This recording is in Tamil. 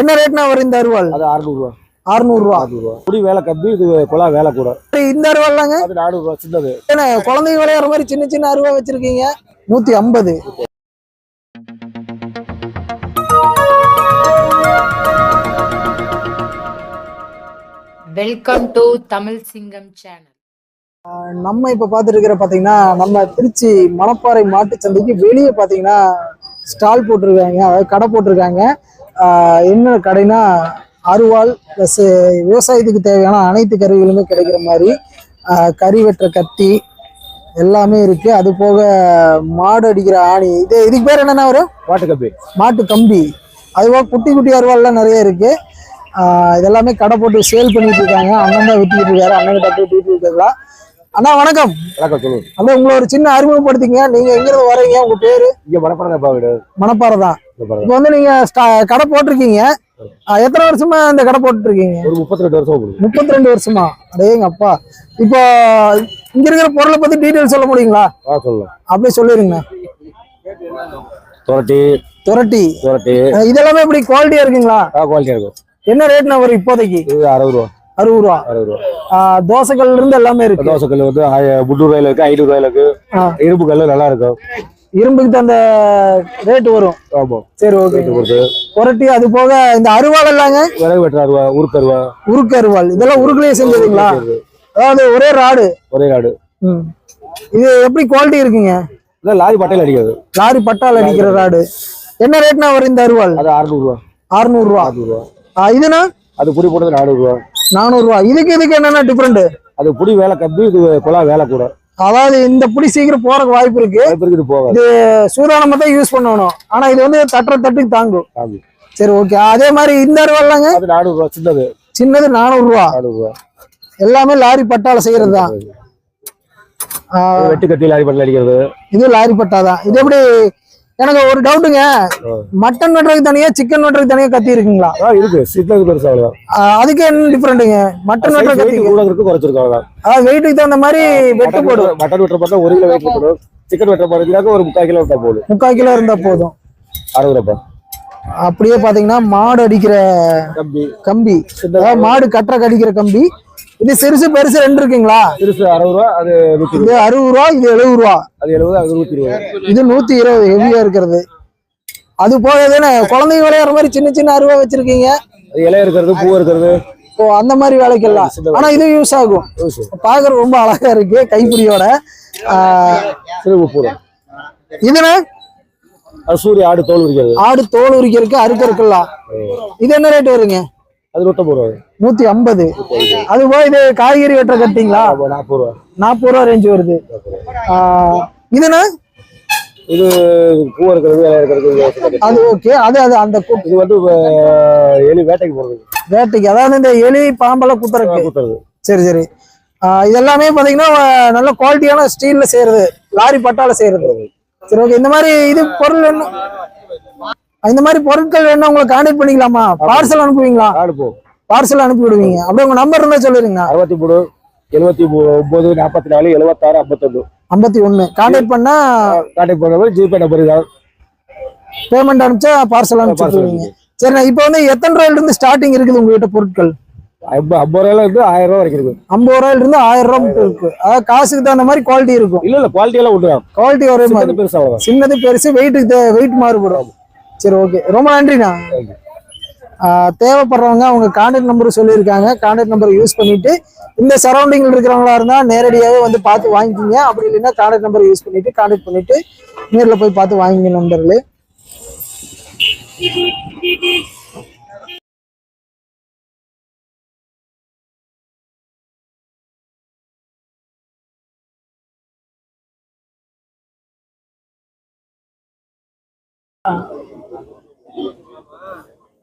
என்ன ரேட்னா வரும் இந்த அருவாள்? அது அறுநூறுவா. அறுநூறுவா. அறுநூறுவா. குடி வேலை கம்மி இது குழா வேலை கூட. இந்த அருவாள்லாங்க அது நானூறுவா சின்னது. என்ன குழந்தைங்க விளையாடுற மாதிரி சின்ன சின்ன அருவா வச்சிருக்கீங்க? நூத்தி ஐம்பது. வெல்கம் டு தமிழ் சிங்கம் சேனல் நம்ம இப்ப இருக்கிற பாத்தீங்கன்னா நம்ம திருச்சி மணப்பாறை மாட்டு சந்தைக்கு வெளியே பாத்தீங்கன்னா ஸ்டால் போட்டிருக்காங்க அதாவது கடை போட்டிருக்காங்க. என்ன கடைனா அருவாள் ப்ளஸ் விவசாயத்துக்கு தேவையான அனைத்து கருவிகளுமே கிடைக்கிற மாதிரி கறி வெட்டுற கத்தி எல்லாமே இருக்கு. அது போக மாடு அடிக்கிற ஆணி. இது இதுக்கு பேர் என்னன்னா வரும் வாட்டு கம்பி. மாட்டு கம்பி. அதுபோக குட்டி குட்டி அருவாள்லாம் நிறைய இருக்கு. இதெல்லாமே கடை போட்டு சேல் பண்ணிட்டு இருக்காங்க. அண்ணன் தான் வித்துக்கிட்டு இருக்காரு. அண்ணன் கிட்ட போய் கேட்கலாம் அண்ணா வணக்கம். வணக்கம் சொல்லுங்க அப்படியே உங்களை ஒரு சின்ன அறிமுகப்படுத்திங்க நீங்க எங்க இருந்து வரீங்க? உங்க பேரு? இங்க வீடு மணப்பாறை தான். இப்போ வந்து நீங்க கடை போட்டிருக்கீங்க. எத்தனை வருஷமா இந்த கடை போட்டுட்டு இருக்கீங்க ஒரு முப்பத்தி ரெண்டு வருஷம் முப்பத்தி ரெண்டு வருஷமா? அடேங்க அப்பா. இப்போ இங்க இருக்கிற பொருளை பத்தி டீட்டெயில் சொல்ல முடியுங்களா? சொல்லலாம். அப்படியே சொல்லிருங்க. துரட்டி. துரட்டி. துரட்டி. இதெல்லாமே இப்படி குவாலிட்டியா இருக்குங்களா? குவாலிட்டியா இருக்கும். என்ன ரேட்னா வரும் இப்போதைக்கு? இது அறுபது ரூபா. அறுபது ரூபா. அறுபது ரூபா. தோசைக்கல்ல இருந்து எல்லாமே இருக்கு. தோசை கல் வந்து முந்நூறு ரூபாயில இருக்கு ஐநூறு ரூபாயில இருக்கு. இரும்பு கல் நல்லா இருக்கும். இரும்புக்கு தகுந்த ரேட் வரும். சரி ஓகே புரட்டி அது போக இந்த அருவாள் எல்லாங்க விறகு வெட்டுற அருவா உருக்கு அருவா. உருக்கு அருவாள். இதெல்லாம் உருக்குலயே செஞ்சதுங்களா அதாவது ஒரே ராடு. ஒரே நாடு ம். இது எப்படி குவாலிட்டி இருக்குங்க? இதான் லாரி பட்டையில் அடிக்காது. லாரி பட்டால் அடிக்கிற ராடு. என்ன ரேட்னா வரும் இந்த அருவாள்? அது அறுநூறு ரூபா அறுநூறு ரூபா அறுநூறு ரூபா ஆ, இதுனா? அது புடி போட்டது நானூறு ரூபா நானூறு ரூபா இதுக்கு இதுக்கு என்னென்ன டிஃபரெண்ட் அது புடி வேலை கம்மி இது குழா வேலை கூட. அதாவது இந்த புடி சீக்கிரம் போறதுக்கு வாய்ப்பு இருக்கு. இது சூதானமா தான் யூஸ் பண்ணணும். ஆனா இது வந்து தட்டுற தட்டுக்கு தாங்கும். சரி ஓகே அதே மாதிரி இந்த அருவாள்லாங்க அது நானூறு ரூபா சின்னது. சின்னது நானூறு ரூபா எல்லாமே லாரி பட்டால செய்யறது தான். வெட்டு கத்தி லாரி பட்டில் அடிக்கிறது. இது லாரி பட்டா தான். இது எப்படி எனக்கு ஒரு டவுட்டுங்க. மட்டன் வெட்டுறதுக்கு தனியா சிக்கன் வெட்டுறதுக்கு தனியா கத்தி இருக்குங்களா இருக்கு. சின்னது பெருசு அதுக்கு என்ன டிஃபரெண்ட்டுங்க மட்டன் வெட்டுற கத்திக்கு கூட இருக்கு அவ்வளவுதான் அதாவது வெயிட்டுக்கு தகுந்த மாதிரி வெட்டு போடும் மட்டன் வெட்டுற பார்த்தா ஒரு கிலோ வெயிட் போடும் சிக்கன் வெட்டுற பார்த்தீங்கன்னா ஒரு முக்கால் கிலோ விட்டா போதும். முக்கால் கிலோ இருந்தா போதும். அறுபது ரூபா அப்படியே பாத்தீங்கன்னா மாடு அடிக்கிற கம்பி. கம்பி. மாடு. கட்டுற கடிக்கிற கம்பி. இது சிறுசு பெருசு ரெண்டு இருக்குங்களா? சிறுசு அறுபது ரூபா அது இது அறுபது ரூபா இது எழுபது ரூபா. அது எழுபது அது நூத்தி இருபது. இது நூத்தி இருபது ஹெவியா இருக்கிறது. அது போக தானே குழந்தைங்க விளையாடுற மாதிரி சின்ன சின்ன அருவா வச்சிருக்கீங்க. இலை இருக்கிறது பூ இருக்கிறது. ஓ அந்த மாதிரி வேலைக்கெல்லாம். ஆனா இது யூஸ் ஆகும். பாக்குறது ரொம்ப அழகா இருக்கு கைப்பிடியோட. இதுனா சூரிய ஆடு தோல் உரிக்கிறது. ஆடு தோல் உரிக்கிறதுக்கு அறுக்கறதுக்கெல்லாம் இது என்ன ரேட் வருங்க? அது நூத்தம்பது ரூபா நூத்தி ஐம்பது அது போக இது காய்கறி வெட்டுற கட்டிங்களா? நாற்பது ரூபா நாற்பது ரூபா ரேஞ்ச் வருது. இதுனா இது பூ இருக்கிறது இலை இருக்கிறது. அது ஓகே அது அது அந்த இது வந்து எலி வேட்டைக்கு போறது வேட்டைக்கு. அதாவது இந்த எலி பாம்பெல்லாம் குத்துறதுக்கு குத்துறது. சரி சரி. ஆஹ் இது எல்லாமே பாத்தீங்கன்னா நல்ல குவாலிட்டியான ஸ்டீல்ல செய்யறது. லாரி பட்டால செய்யறது. சரி ஓகே இந்த மாதிரி இது பொருள் என்ன? இந்த மாதிரி பொருட்கள் வேணும் உங்களை கான்டாக்ட் பண்ணிக்கலாமா? பார்சல் அனுப்புவீங்களா? போ. பார்சல் அனுப்பி விடுவீங்க அப்படியே உங்க நம்பர் இருந்தா சொல்லிருங்க அறுபத்தி மூணு எழுபத்தி ஒன்பது நாற்பத்தி நாலு எழுபத்தாறு ஐம்பத்தொன்று ஐம்பத்தி ஒண்ணு கான்டாக்ட் பண்ணா கான்டாக்ட் பண்ணுறது ஜிபே நம்பர் தான் பேமெண்ட் அனுப்பிச்சா பார்சல் அனுப்பிச்சுடுவீங்க சரி நான் இப்போ வந்து எத்தனை ரூபாயில இருந்து ஸ்டார்டிங் இருக்குது உங்ககிட்ட பொருட்கள்? ஐம்பது ரூபாயில இருந்து ஆயிரம் ரூபா வரைக்கும் இருக்கு ஐம்பது ரூபாயில இருந்து ஆயிரம் ரூபாய் மட்டும் இருக்கு. அதாவது காசுக்கு தகுந்த மாதிரி குவாலிட்டி இருக்கும். இல்ல இல்ல குவாலிட்டி எல்லாம் உண்டு குவாலிட்டி ஒரே மாதிரி. சின்னது பெருசு சின்னது பெருசு வெயிட்டுக்கு வெயிட் மாறுபடும். சரி ஓகே ரொம்ப நன்றிண்ணா. தேவைப்படுறவங்க அவங்க கான்டாக்ட் நம்பர் சொல்லியிருக்காங்க. கான்டாக்ட் நம்பர் யூஸ் பண்ணிட்டு இந்த சரௌண்டிங்ல இருக்கிறவங்களா இருந்தா நேரடியாகவே வந்து பார்த்து வாங்கிக்கிங்க. அப்படி இல்லைன்னா கான்டாக்ட் நம்பர் யூஸ் பண்ணிட்டு கான்டாக்ட் பண்ணிட்டு நேர்ல போய் பார்த்து வாங்கிங்க நண்பர்களே. அஹ்